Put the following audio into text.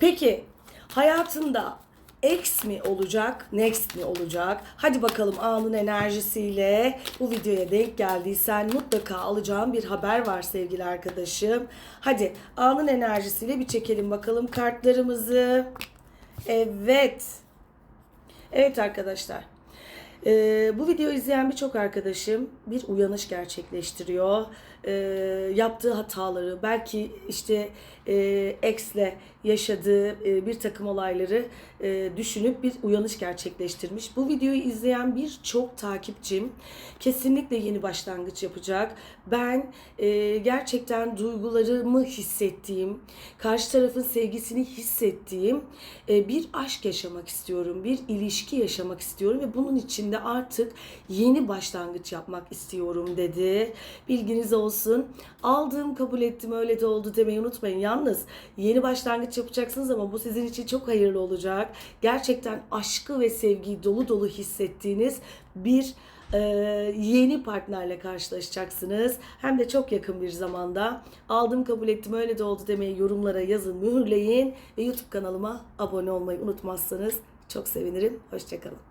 Peki hayatında X mi olacak, next mi olacak? Hadi bakalım anın enerjisiyle bu videoya denk geldiysen mutlaka alacağım bir haber var sevgili arkadaşım. Hadi anın enerjisiyle bir çekelim bakalım kartlarımızı. Evet. Evet arkadaşlar. Ee, bu videoyu izleyen birçok arkadaşım bir uyanış gerçekleştiriyor. Ee, yaptığı hataları, belki işte e, ex'le yaşadığı e, bir takım olayları e, düşünüp bir uyanış gerçekleştirmiş. Bu videoyu izleyen birçok takipçim kesinlikle yeni başlangıç yapacak. Ben e, gerçekten duygularımı hissettiğim, karşı tarafın sevgisini hissettiğim e, bir aşk yaşamak istiyorum, bir ilişki yaşamak istiyorum ve bunun için de artık yeni başlangıç yapmak istiyorum dedi. Bilginiz olsun. Aldım, kabul ettim, öyle de oldu demeyi unutmayın. Yalnız yeni başlangıç yapacaksınız ama bu sizin için çok hayırlı olacak. Gerçekten aşkı ve sevgiyi dolu dolu hissettiğiniz bir e, yeni partnerle karşılaşacaksınız. Hem de çok yakın bir zamanda. Aldım kabul ettim öyle de oldu demeyi yorumlara yazın, mühürleyin ve YouTube kanalıma abone olmayı unutmazsanız çok sevinirim. Hoşçakalın.